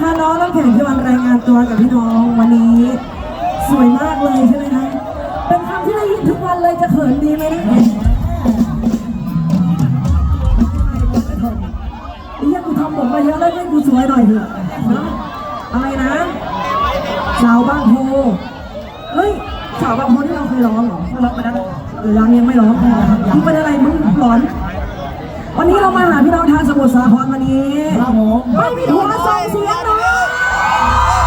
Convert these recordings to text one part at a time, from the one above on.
นนะคะน้องน้ำแข็งที่วันรายงานตัวกับพี่น้องวันนี้ สวยมากเลยใช่ไหมคะเป็นคำที่ได้ยินทุกวันเลยจะเขินดีไหมนะไอ้เหี้ยกูทำผมมาเยอะแล้วให้กูสวยหน่อยเถอะนะอะไรนะสาวบางโพเฮ้ยสาวบางโพที่เราเคยร้องเหรอร้องไปแล้วหรือยังยังไม่ร้องมึงเป็นอะไรมึงหลอน วันนี้เรามาหาพี่น้องทางสมุทรสาครวันนี้ครับผมไม่มีหัวส่งเสียงหน่อย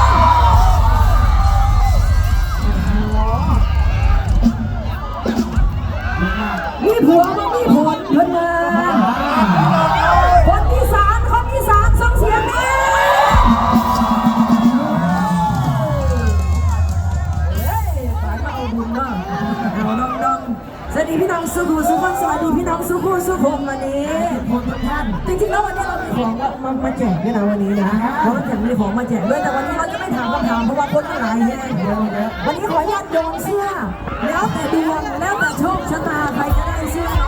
มีผัวไม่มี วัสดีพี่น้องสุขุมสุขมวันนี้คนทุกท่านจริงๆแล้ววันนี้เรามีของมามาแจกด้วยนะวันนี้นะเราแจกมีของมาแจกด้วยแต่วันนี้เราจะไม่ถามคำถามเพราะว่าคนมันหลายแย่วันนี้ขออนุญาตโยนเสื้อ แล้วแต่ดวงแล้วแต่โชคชะตาใครจะได้เสื้อ